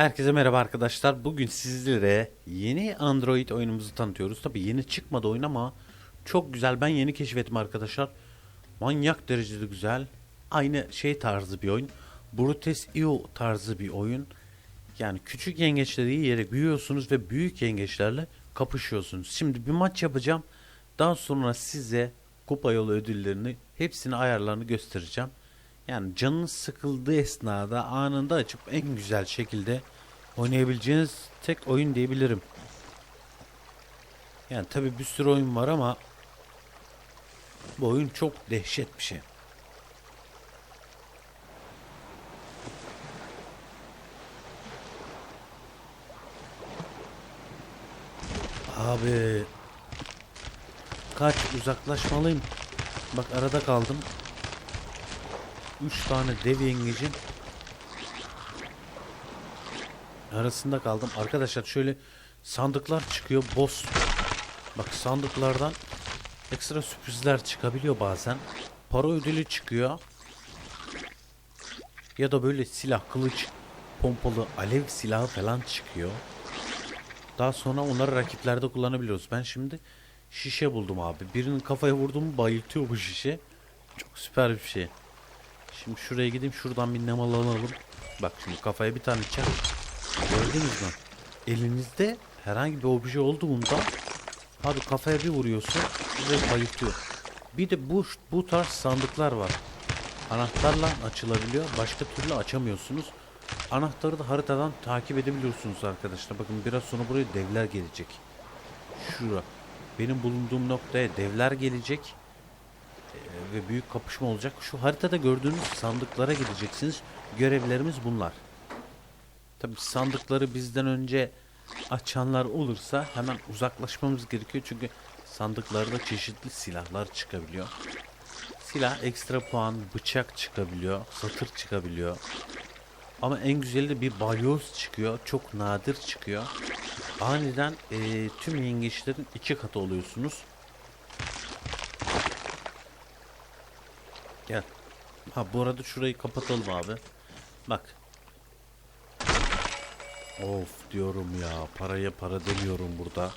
Herkese merhaba arkadaşlar. Bugün sizlere yeni Android oyunumuzu tanıtıyoruz. Tabi yeni çıkmadı oyun ama çok güzel. Ben yeni keşfettim arkadaşlar. Manyak derecede güzel. Aynı şey tarzı bir oyun. Brutes.io tarzı bir oyun. Yani küçük yengeçleri yiyerek büyüyorsunuz ve büyük yengeçlerle kapışıyorsunuz. Şimdi bir maç yapacağım. Daha sonra size kupa yolu ödüllerini hepsini ayarlarını göstereceğim. Yani canınız sıkıldığı esnada anında açıp en güzel şekilde oynayabileceğiniz tek oyun diyebilirim. Yani tabi bir sürü oyun var ama bu oyun çok dehşet bir şey. Abi kaç uzaklaşmalıyım. Bak arada kaldım. 3 tane dev yengecin arasında kaldım. Arkadaşlar şöyle sandıklar çıkıyor. Boss. Bak sandıklardan ekstra sürprizler çıkabiliyor bazen. Para ödülü çıkıyor. Ya da böyle silah, kılıç, pompalı, alev silahı falan çıkıyor. Daha sonra onları rakiplerde kullanabiliyoruz. Ben şimdi şişe buldum abi. Birinin kafaya vurdum bayıltıyor bu şişe. Çok süper bir şey. Şimdi şuraya gideyim şuradan bir nemal alalım. Bak şimdi kafaya bir tane çak. Gördünüz mü? Elinizde herhangi bir obje olduğunda abi kafaya bir vuruyorsun ve bayıltıyor. Bir de bu bu tarz sandıklar var. Anahtarla açılabiliyor. Başka türlü açamıyorsunuz. Anahtarı da haritadan takip edebiliyorsunuz arkadaşlar. Bakın biraz sonra buraya devler gelecek. Şura. Benim bulunduğum noktaya devler gelecek Ee, ve büyük kapışma olacak. Şu haritada gördüğünüz sandıklara gideceksiniz. Görevlerimiz bunlar. Tabi sandıkları bizden önce açanlar olursa hemen uzaklaşmamız gerekiyor. Çünkü sandıklarda çeşitli silahlar çıkabiliyor. Silah ekstra puan, bıçak çıkabiliyor, satır çıkabiliyor. Ama en güzeli de bir balyoz çıkıyor. Çok nadir çıkıyor. Aniden eee, tüm yengeçlerin iki katı oluyorsunuz. Gel. Ha bu arada şurayı kapatalım abi. Bak. Of diyorum ya. Paraya para demiyorum burada.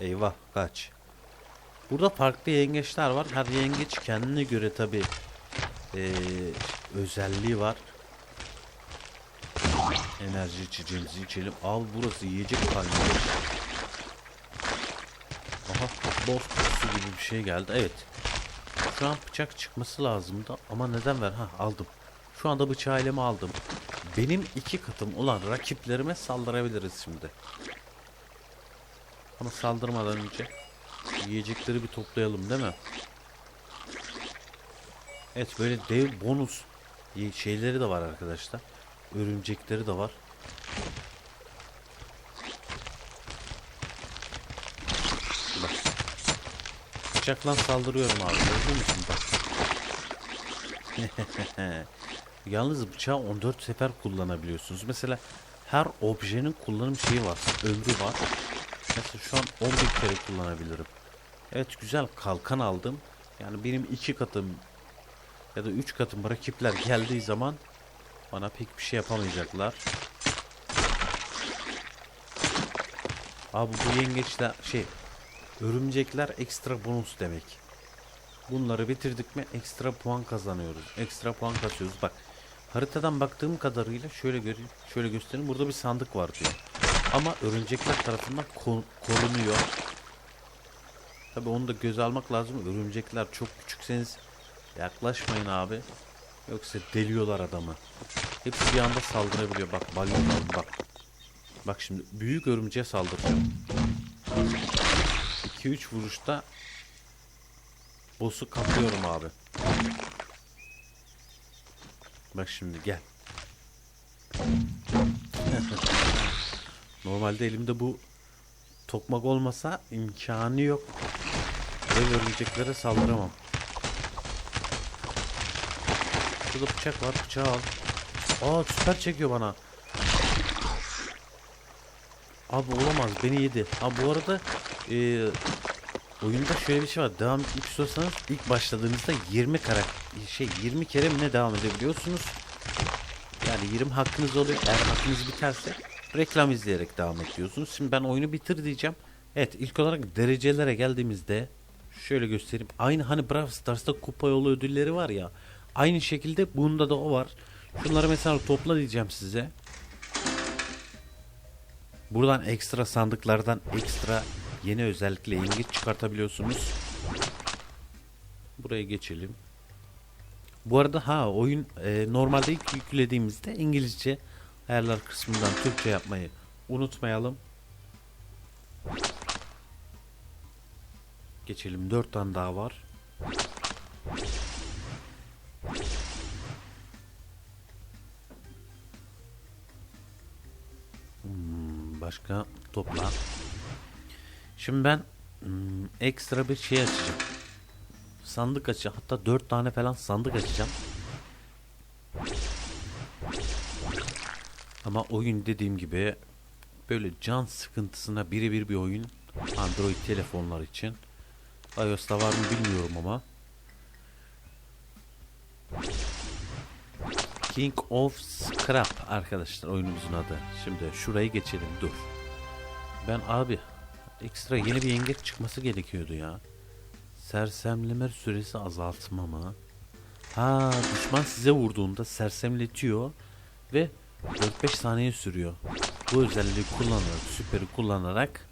Eyvah kaç. Burada farklı yengeçler var. Her yengeç kendine göre tabi özelliği var. Enerji içeceğimizi içelim. Al burası yiyecek kalmadı. Aha boss kutusu gibi bir şey geldi. Evet. Şu an bıçak çıkması lazımdı ama neden ver? Ha aldım. Şu anda bıçağı elime aldım. Benim iki katım olan rakiplerime saldırabiliriz şimdi. Ama saldırmadan önce yiyecekleri bir toplayalım değil mi? Evet böyle dev bonus şeyleri de var arkadaşlar. Örümcekleri de var. Bıçakla saldırıyorum abi. Gördün müsün bak. Yalnız bıçağı 14 sefer kullanabiliyorsunuz. Mesela her objenin kullanım şeyi var. Ömrü var. Mesela şu an 11 kere kullanabilirim. Evet güzel kalkan aldım. Yani benim iki katım ya da üç katım rakipler geldiği zaman bana pek bir şey yapamayacaklar. Abi bu yengeçler şey örümcekler ekstra bonus demek. Bunları bitirdik mi ekstra puan kazanıyoruz. Ekstra puan kasıyoruz. Bak haritadan baktığım kadarıyla şöyle göreyim, şöyle göstereyim. Burada bir sandık var diyor. Ama örümcekler tarafından ko- korunuyor. Tabi onu da göze almak lazım. Örümcekler çok küçükseniz yaklaşmayın abi. Yoksa deliyorlar adamı. Hepsi bir anda saldırabiliyor. Bak balyon bak. Bak şimdi büyük örümceğe saldıracağım. 2-3 vuruşta boss'u kapıyorum abi. Bak şimdi gel. Normalde elimde bu tokmak olmasa imkanı yok. Ve örümceklere saldıramam. Şurada bıçak var bıçağı al. Aa süper çekiyor bana. Abi olamaz beni yedi. Ha bu arada e, oyunda şöyle bir şey var. Devam etmek istiyorsanız ilk başladığınızda 20 karakter şey 20 kere mi ne devam edebiliyorsunuz. Yani 20 hakkınız oluyor. Eğer hakkınız biterse reklam izleyerek devam ediyorsunuz. Şimdi ben oyunu bitir diyeceğim. Evet ilk olarak derecelere geldiğimizde şöyle göstereyim. Aynı hani Brawl Stars'ta kupa yolu ödülleri var ya. Aynı şekilde bunda da o var. Şunları mesela topla diyeceğim size. Buradan ekstra sandıklardan ekstra yeni özellikle yengeç çıkartabiliyorsunuz. Buraya geçelim. Bu arada ha oyun e, normalde ilk yüklediğimizde İngilizce ayarlar kısmından Türkçe yapmayı unutmayalım. Geçelim. Dört tane daha var. Başka topla. Şimdi ben hmm, ekstra bir şey açacağım. Sandık açacağım. Hatta dört tane falan sandık açacağım. Ama oyun dediğim gibi böyle can sıkıntısına birebir bir oyun Android telefonlar için. iOS'ta var mı bilmiyorum ama. King of Scrap arkadaşlar oyunumuzun adı. Şimdi şurayı geçelim dur. Ben abi ekstra yeni bir yengeç çıkması gerekiyordu ya. Sersemleme süresi azaltma mı? Ha düşman size vurduğunda sersemletiyor ve 4-5 saniye sürüyor. Bu özelliği kullanarak, süperi kullanarak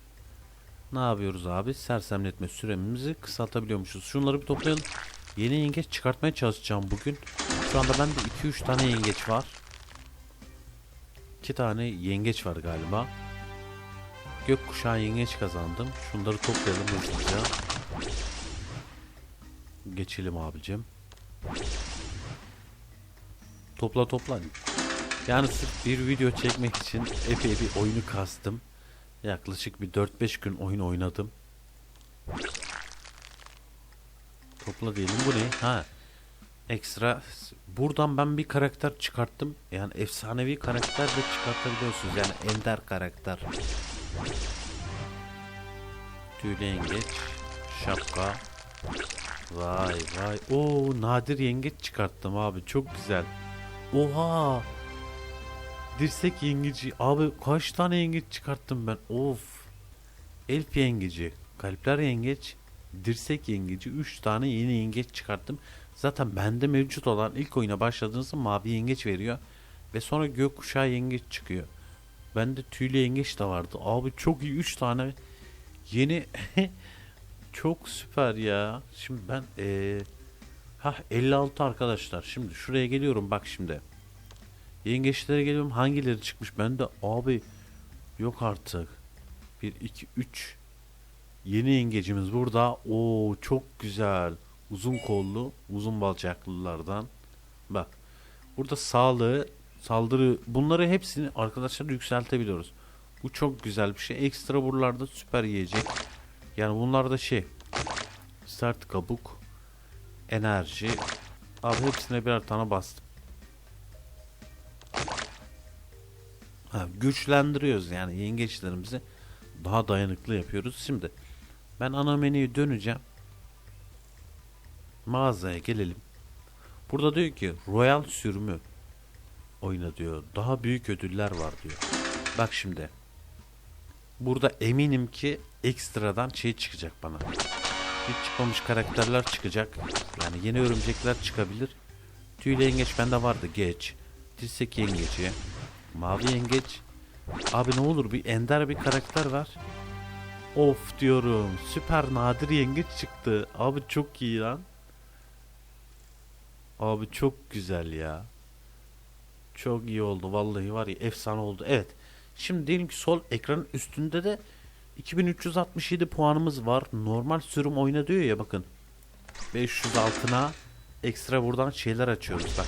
ne yapıyoruz abi? Sersemletme süremizi kısaltabiliyormuşuz. Şunları bir toplayalım. Yeni yengeç çıkartmaya çalışacağım bugün. Şu anda bende 2-3 tane yengeç var. 2 tane yengeç var galiba. Gökkuşağı yengeç kazandım. Şunları toplayalım hızlıca. Geçelim abicim. Topla topla. Yani sırf bir video çekmek için epey bir oyunu kastım. Yaklaşık bir 4-5 gün oyun oynadım. Topla diyelim bu ne? Ha. Ekstra. Buradan ben bir karakter çıkarttım. Yani efsanevi karakter de çıkartabiliyorsunuz. Yani ender karakter. Tüylü yengeç. Şapka. Vay vay. Oo nadir yengeç çıkarttım abi. Çok güzel. Oha. Dirsek yengeci. Abi kaç tane yengeç çıkarttım ben. Of. Elf yengeci. Kalpler yengeç. Dirsek yengeci. 3 tane yeni yengeç çıkarttım. Zaten bende mevcut olan ilk oyuna başladığınızda mavi yengeç veriyor. Ve sonra gökkuşağı yengeç çıkıyor. Bende tüylü yengeç de vardı. Abi çok iyi 3 tane yeni çok süper ya. Şimdi ben ee, ha 56 arkadaşlar. Şimdi şuraya geliyorum bak şimdi. Yengeçlere geliyorum. Hangileri çıkmış? Ben de abi yok artık. 1 2 3 Yeni yengecimiz burada. Oo çok güzel. Uzun kollu, uzun balçaklılardan. Bak. Burada sağlığı, saldırı bunları hepsini arkadaşlar yükseltebiliyoruz. Bu çok güzel bir şey. Ekstra buralarda süper yiyecek. Yani bunlar da şey. Sert kabuk, enerji. Abi hepsine birer tane bastım. Ha, güçlendiriyoruz yani yengeçlerimizi daha dayanıklı yapıyoruz. Şimdi ben ana menüye döneceğim. Mağazaya gelelim. Burada diyor ki Royal sürümü oyna diyor. Daha büyük ödüller var diyor. Bak şimdi. Burada eminim ki ekstradan şey çıkacak bana. Hiç çıkmamış karakterler çıkacak. Yani yeni örümcekler çıkabilir. Tüylü yengeç bende vardı geç. Dirsek yengeci. Mavi yengeç. Abi ne olur bir ender bir karakter var. Of diyorum. Süper nadir yengeç çıktı. Abi çok iyi lan. Abi çok güzel ya. Çok iyi oldu vallahi var ya efsane oldu. Evet. Şimdi diyelim ki sol ekranın üstünde de 2367 puanımız var. Normal sürüm oyna diyor ya bakın. 500 altına ekstra buradan şeyler açıyoruz bak.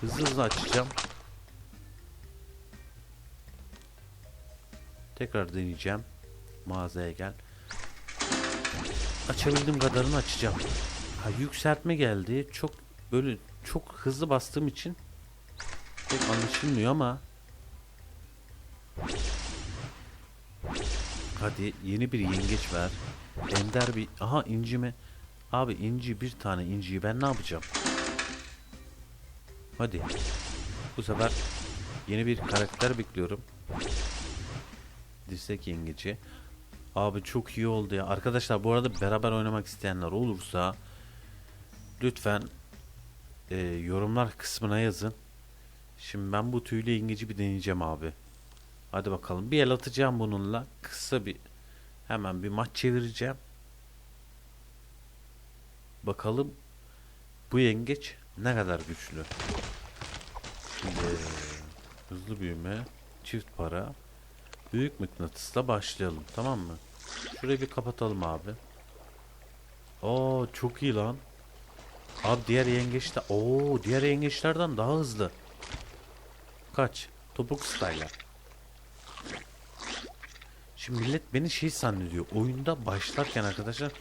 Hızlı hızlı açacağım. Tekrar deneyeceğim. Mağazaya gel. Açabildiğim kadarını açacağım. Ha yükseltme geldi. Çok böyle çok hızlı bastığım için pek anlaşılmıyor ama Hadi yeni bir yengeç ver. Ender bir... Aha inci mi? Abi inci bir tane inciyi ben ne yapacağım? Hadi. Bu sefer yeni bir karakter bekliyorum. Dirsek yengeci. Abi çok iyi oldu ya. Arkadaşlar bu arada beraber oynamak isteyenler olursa lütfen e, yorumlar kısmına yazın. Şimdi ben bu tüylü yengeci bir deneyeceğim abi. Hadi bakalım. Bir el atacağım bununla. Kısa bir hemen bir maç çevireceğim. Bakalım bu yengeç ne kadar güçlü. Şimdi hızlı büyüme, çift para, büyük mıknatısla başlayalım tamam mı? Şurayı bir kapatalım abi. Oo çok iyi lan. Abi diğer yengeç de Oo diğer yengeçlerden daha hızlı. Kaç? Topuk style. Şimdi millet beni şey zannediyor. Oyunda başlarken arkadaşlar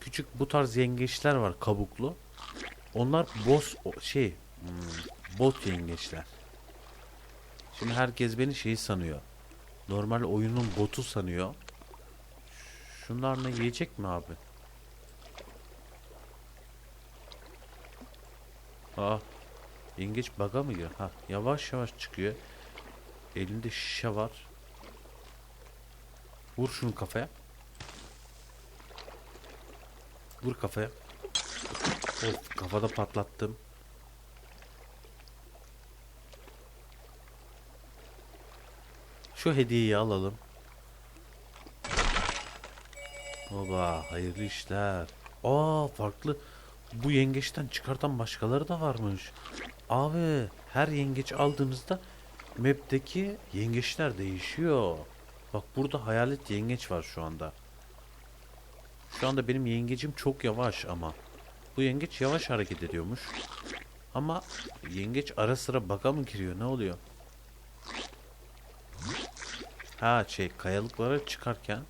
küçük bu tarz yengeçler var kabuklu. Onlar boss şey hmm, bot yengeçler. Şimdi herkes beni şey sanıyor. Normal oyunun botu sanıyor. Şunlar ne yiyecek mi abi? Aa, yengeç baga mı giriyor? Ha, yavaş yavaş çıkıyor. Elinde şişe var. Vur şunu kafaya. Vur kafaya. Of kafada patlattım. Şu hediyeyi alalım. Oba hayırlı işler. Aa farklı. Bu yengeçten çıkartan başkaları da varmış. Abi her yengeç aldığınızda map'teki yengeçler değişiyor. Bak burada hayalet yengeç var şu anda. Şu anda benim yengecim çok yavaş ama. Bu yengeç yavaş hareket ediyormuş. Ama yengeç ara sıra baga mı giriyor ne oluyor? Ha şey kayalıklara çıkarken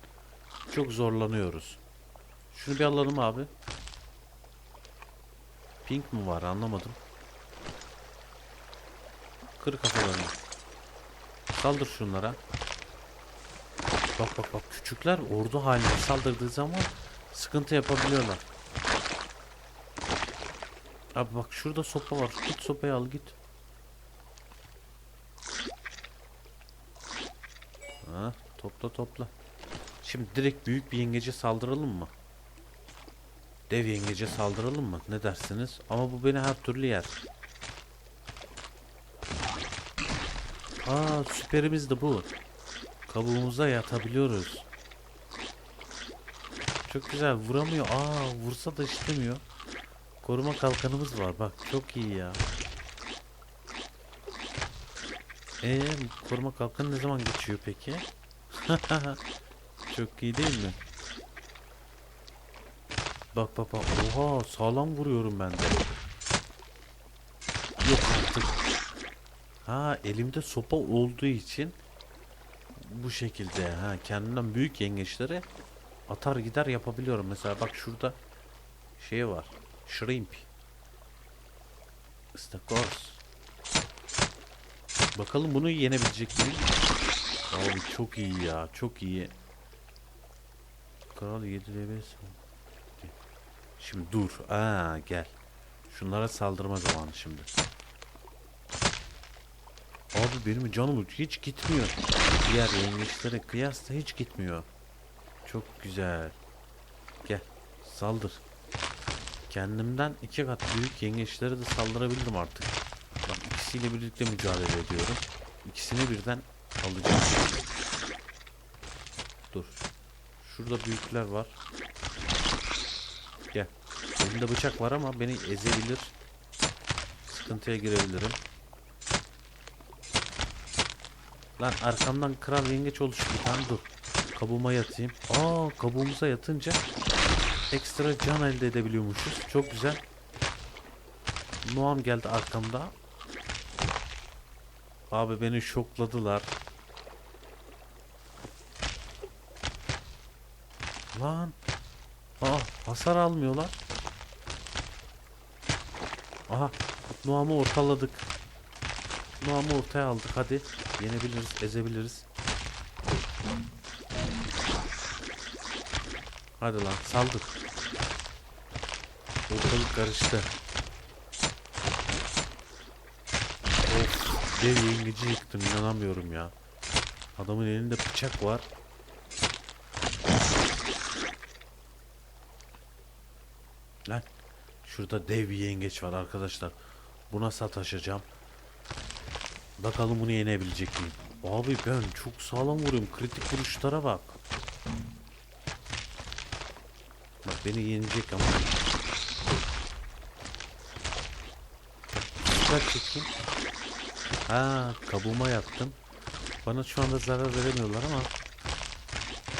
çok zorlanıyoruz. Şunu bir alalım abi. Pink mi var anlamadım. Kır kafalarını. Saldır şunlara. Bak bak bak küçükler ordu haline saldırdığı zaman sıkıntı yapabiliyorlar. Abi bak şurada sopa var. Git sopayı al git. Ha, topla topla. Şimdi direkt büyük bir yengece saldıralım mı? Dev yengece saldıralım mı? Ne dersiniz? Ama bu beni her türlü yer. Aa süperimiz de bu. Kabuğumuza yatabiliyoruz. Çok güzel vuramıyor. Aa vursa da işlemiyor. Koruma kalkanımız var bak çok iyi ya. Ee koruma kalkanı ne zaman geçiyor peki? çok iyi değil mi? Bak bak bak. Oha sağlam vuruyorum ben de. Yok artık. Ha elimde sopa olduğu için bu şekilde ha kendimden büyük yengeçleri atar gider yapabiliyorum. Mesela bak şurada şey var. Shrimp. Istakoz. Bakalım bunu yenebilecek miyim? Abi çok iyi ya. Çok iyi. Kral 7 level. Şimdi dur. Aa gel. Şunlara saldırma zamanı şimdi. Abi benim canım hiç gitmiyor. Diğer yengeçlere kıyasla hiç gitmiyor. Çok güzel. Gel. Saldır. Kendimden iki kat büyük yengeçlere de saldırabilirim artık. Bak ikisiyle birlikte mücadele ediyorum. İkisini birden alacağım. Dur. Şurada büyükler var. Gel. Elimde bıçak var ama beni ezebilir. Sıkıntıya girebilirim. Lan arkamdan kral yengeç oluştu tane dur. Kabuğuma yatayım. Aa kabuğumuza yatınca ekstra can elde edebiliyormuşuz. Çok güzel. Noam geldi arkamda. Abi beni şokladılar. Lan. Aa hasar almıyorlar. Aha Noam'ı ortaladık. Noam'ı ortaya aldık hadi. Yenebiliriz, ezebiliriz. Hadi lan saldır. Ortalık karıştı. Of dev yengeci yıktım inanamıyorum ya. Adamın elinde bıçak var. Lan şurada dev bir yengeç var arkadaşlar. Buna sataşacağım. Bakalım bunu yenebilecek miyim? Abi ben çok sağlam vuruyorum. Kritik vuruşlara bak. Bak beni yenecek ama. Dikkat çekeyim. Ha kabuğuma yattım. Bana şu anda zarar veremiyorlar ama.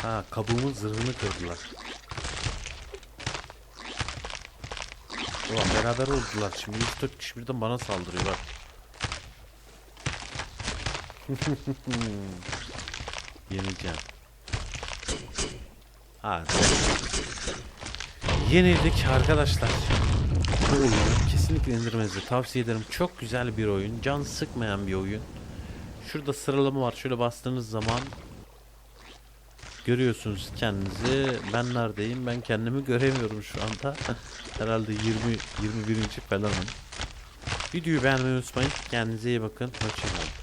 Ha kabuğumun zırhını kırdılar. Ulan beraber oldular. Şimdi 3-4 kişi birden bana saldırıyorlar. Yeneceğim. Hadi. Yenildik arkadaşlar. Bu oyunu kesinlikle indirmenizi tavsiye ederim. Çok güzel bir oyun. Can sıkmayan bir oyun. Şurada sıralama var. Şöyle bastığınız zaman görüyorsunuz kendinizi. Ben neredeyim? Ben kendimi göremiyorum şu anda. Herhalde 20 21. falanım. Videoyu beğenmeyi unutmayın. Kendinize iyi bakın. Hoşçakalın.